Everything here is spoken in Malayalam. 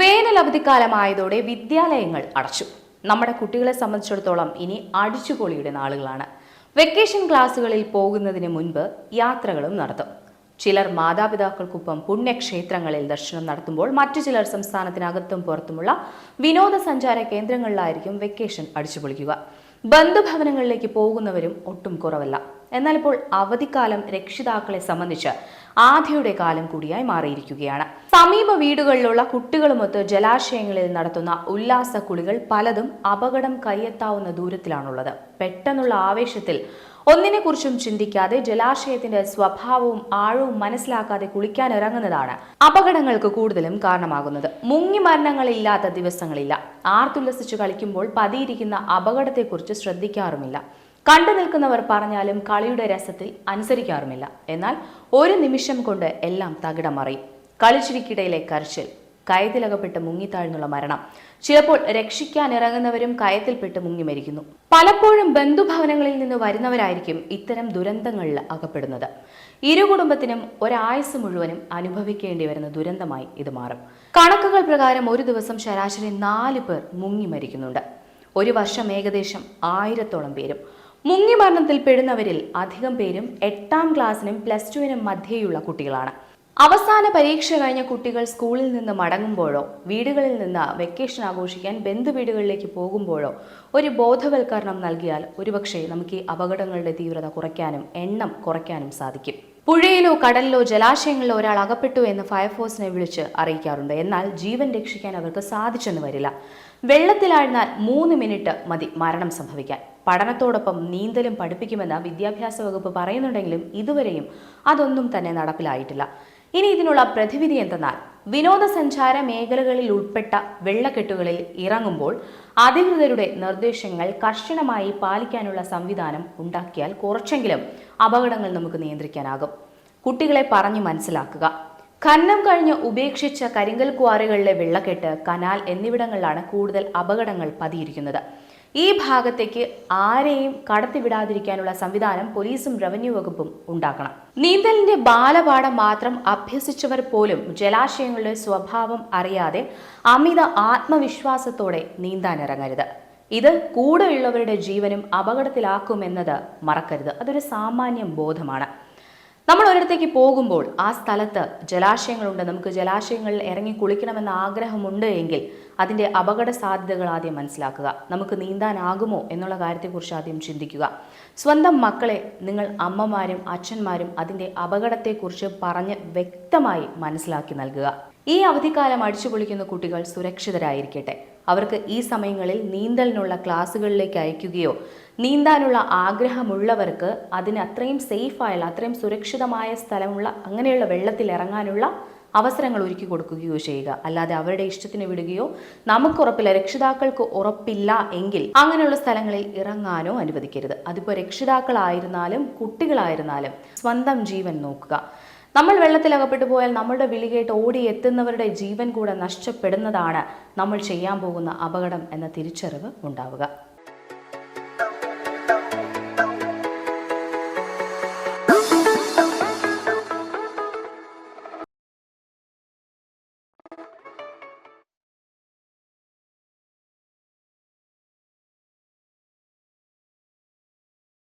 വേനൽ അവധിക്കാലമായതോടെ വിദ്യാലയങ്ങൾ അടച്ചു. നമ്മുടെ കുട്ടികളെ സംബന്ധിച്ചിടത്തോളം ഇനി അടിച്ചുപൊളിയുടെ നാളുകളാണ്. വെക്കേഷൻ ക്ലാസ്സുകളിൽ പോകുന്നതിന് മുൻപ് യാത്രകളും നടത്തും. ചിലർ മാതാപിതാക്കൾക്കൊപ്പം പുണ്യക്ഷേത്രങ്ങളിൽ ദർശനം നടത്തുമ്പോൾ മറ്റു ചിലർ സംസ്ഥാനത്തിനകത്തും പുറത്തുമുള്ള വിനോദസഞ്ചാര കേന്ദ്രങ്ങളിലായിരിക്കും വെക്കേഷൻ അടിച്ചുപൊളിക്കുക. ബന്ധുഭവനങ്ങളിലേക്ക് പോകുന്നവരും ഒട്ടും കുറവല്ല. എന്നാൽ ഇപ്പോൾ അവധിക്കാലം രക്ഷിതാക്കളെ സംബന്ധിച്ച് ആദ്യയുടെ കാലം കൂടിയായി മാറിയിരിക്കുകയാണ്. സമീപ വീടുകളിലുള്ള കുട്ടികളുമൊത്ത് ജലാശയങ്ങളിൽ നടത്തുന്ന ഉല്ലാസ കുളികൾ പലതും അപകടം കയ്യെത്താവുന്ന ദൂരത്തിലാണുള്ളത്. പെട്ടെന്നുള്ള ആവേശത്തിൽ ഒന്നിനെക്കുറിച്ചും ചിന്തിക്കാതെ ജലാശയത്തിന്റെ സ്വഭാവവും ആഴവും മനസ്സിലാക്കാതെ കുളിക്കാൻ ഇറങ്ങുന്നതാണ് അപകടങ്ങൾക്ക് കൂടുതലും കാരണമാകുന്നത്. മുങ്ങി മരണങ്ങളില്ലാത്ത ദിവസങ്ങളില്ല. ആർത്തുല്ലസിച്ച് കളിക്കുമ്പോൾ പതിയിരിക്കുന്ന അപകടത്തെക്കുറിച്ച് ശ്രദ്ധിക്കാറുമില്ല. കണ്ടു നിൽക്കുന്നവർ പറഞ്ഞാലും കളിയുടെ രസത്തിൽ അനുസരിക്കാറുമില്ല. എന്നാൽ ഒരു നിമിഷം കൊണ്ട് എല്ലാം തകിടം മറിയും കളിച്ചിരിക്കിടയിലെ കരച്ചിൽ കയത്തിലകപ്പെട്ട് മുങ്ങിത്താഴ്ന്നുള്ള മരണം ചിലപ്പോൾ രക്ഷിക്കാൻ ഇറങ്ങുന്നവരും കയത്തിൽപ്പെട്ട് മുങ്ങി മരിക്കുന്നു. പലപ്പോഴും ബന്ധുഭവനങ്ങളിൽ നിന്ന് വരുന്നവരായിരിക്കും ഇത്തരം ദുരന്തങ്ങളിൽ അകപ്പെടുന്നത്. ഇരു കുടുംബത്തിനും ഒരായുസ് മുഴുവനും അനുഭവിക്കേണ്ടി വരുന്ന ദുരന്തമായി ഇത് മാറും. കണക്കുകൾ പ്രകാരം ഒരു ദിവസം ശരാശരി നാല് പേർ മുങ്ങി മരിക്കുന്നുണ്ട്. ഒരു വർഷം ഏകദേശം ആയിരത്തോളം പേരും. മുങ്ങി മരണത്തിൽ പെടുന്നവരിൽ അധികം പേരും എട്ടാം ക്ലാസ്സിനും പ്ലസ് ടുവിനും മധ്യേയുള്ള കുട്ടികളാണ്. അവസാന പരീക്ഷ കഴിഞ്ഞ കുട്ടികൾ സ്കൂളിൽ നിന്ന് മടങ്ങുമ്പോഴോ വീടുകളിൽ നിന്ന് വെക്കേഷൻ ആഘോഷിക്കാൻ ബന്ധുവീടുകളിലേക്ക് പോകുമ്പോഴോ ഒരു ബോധവൽക്കരണം നൽകിയാൽ ഒരുപക്ഷെ നമുക്ക് ഈ അപകടങ്ങളുടെ തീവ്രത കുറയ്ക്കാനും എണ്ണം കുറയ്ക്കാനും സാധിക്കും. പുഴയിലോ കടലിലോ ജലാശയങ്ങളിലോ ഒരാൾ അകപ്പെട്ടു എന്ന് ഫയർഫോഴ്സിനെ വിളിച്ച് അറിയിക്കാറുണ്ട്. എന്നാൽ ജീവൻ രക്ഷിക്കാൻ അവർക്ക് സാധിച്ചെന്ന് വരില്ല. വെള്ളത്തിലാഴ്ന്നാൽ മൂന്ന് മിനിറ്റ് മതി മരണം സംഭവിക്കാൻ. പഠനത്തോടൊപ്പം നീന്തലും പഠിപ്പിക്കുമെന്ന് വിദ്യാഭ്യാസ വകുപ്പ് പറയുന്നുണ്ടെങ്കിലും ഇതുവരെയും അതൊന്നും തന്നെ നടപ്പിലായിട്ടില്ല. ഇനി ഇതിനുള്ള പ്രതിവിധി എന്തെന്നാൽ വിനോദസഞ്ചാര മേഖലകളിൽ ഉൾപ്പെട്ട വെള്ളക്കെട്ടുകളിൽ ഇറങ്ങുമ്പോൾ അധികൃതരുടെ നിർദ്ദേശങ്ങൾ കർശനമായി പാലിക്കാനുള്ള സംവിധാനം ഉണ്ടാക്കിയാൽ കുറച്ചെങ്കിലും അപകടങ്ങൾ നമുക്ക് നിയന്ത്രിക്കാനാകും. കുട്ടികളെ പറഞ്ഞു മനസ്സിലാക്കുക. ഖനനം കഴിഞ്ഞ് ഉപേക്ഷിച്ച കരിങ്കൽ ക്വാറികളിലെ വെള്ളക്കെട്ട് കനാൽ എന്നിവിടങ്ങളിലാണ് കൂടുതൽ അപകടങ്ങൾ പതിയിരിക്കുന്നത്. ഈ ഭാഗത്തേക്ക് ആരെയും കടത്തിവിടാതിരിക്കാനുള്ള സംവിധാനം പോലീസും റവന്യൂ വകുപ്പും ഉണ്ടാക്കണം. നീന്തലിന്റെ ബാലപാഠം മാത്രം അഭ്യസിച്ചവർ പോലും ജലാശയങ്ങളുടെ സ്വഭാവം അറിയാതെ അമിത ആത്മവിശ്വാസത്തോടെ നീന്താനിറങ്ങരുത്. ഇത് കൂടെയുള്ളവരുടെ ജീവനും അപകടത്തിലാക്കുമെന്നത് മറക്കരുത്. അതൊരു സാമാന്യം ബോധമാണ്. നമ്മൾ ഒരിടത്തേക്ക് പോകുമ്പോൾ ആ സ്ഥലത്ത് ജലാശയങ്ങളുണ്ട്. നമുക്ക് ജലാശയങ്ങളിൽ ഇറങ്ങി കുളിക്കണമെന്ന ആഗ്രഹമുണ്ട് എങ്കിൽ അതിന്റെ അപകട സാധ്യതകൾ ആദ്യം മനസ്സിലാക്കുക. നമുക്ക് നീന്താനാകുമോ എന്നുള്ള കാര്യത്തെക്കുറിച്ച് ആദ്യം ചിന്തിക്കുക. സ്വന്തം മക്കളെ നിങ്ങൾ അമ്മമാരും അച്ഛന്മാരും അതിന്റെ അപകടത്തെക്കുറിച്ച് പറഞ്ഞ് വ്യക്തമായി മനസ്സിലാക്കി നൽകുക. ഈ അവധിക്കാലം അടിച്ചുപൊളിക്കുന്ന കുട്ടികൾ സുരക്ഷിതരായിരിക്കട്ടെ. അവർക്ക് ഈ സമയങ്ങളിൽ നീന്തലിനുള്ള ക്ലാസ്സുകളിലേക്ക് അയക്കുകയോ നീന്താനുള്ള ആഗ്രഹമുള്ളവർക്ക് അതിന് അത്രയും സേഫായുള്ള അത്രയും സുരക്ഷിതമായ സ്ഥലമുള്ള അങ്ങനെയുള്ള വെള്ളത്തിൽ ഇറങ്ങാനുള്ള അവസരങ്ങൾ ഒരുക്കി കൊടുക്കുകയോ ചെയ്യുക. അല്ലാതെ അവരുടെ ഇഷ്ടത്തിന് വിടുകയോ നമുക്ക് ഉറപ്പില്ല രക്ഷിതാക്കൾക്ക് ഉറപ്പില്ല എങ്കിൽ അങ്ങനെയുള്ള സ്ഥലങ്ങളിൽ ഇറങ്ങാനോ അനുവദിക്കരുത്. അതിപ്പോൾ രക്ഷിതാക്കളായിരുന്നാലും കുട്ടികളായിരുന്നാലും സ്വന്തം ജീവൻ നോക്കുക. നമ്മൾ വെള്ളത്തിലകപ്പെട്ടു പോയാൽ നമ്മളുടെ വിളി കേട്ട് ഓടി എത്തുന്നവരുടെ ജീവൻ കൂടെ നഷ്ടപ്പെടുന്നതാണ് നമ്മൾ ചെയ്യാൻ പോകുന്ന അപകടം എന്ന തിരിച്ചറിവ് ഉണ്ടാവുക.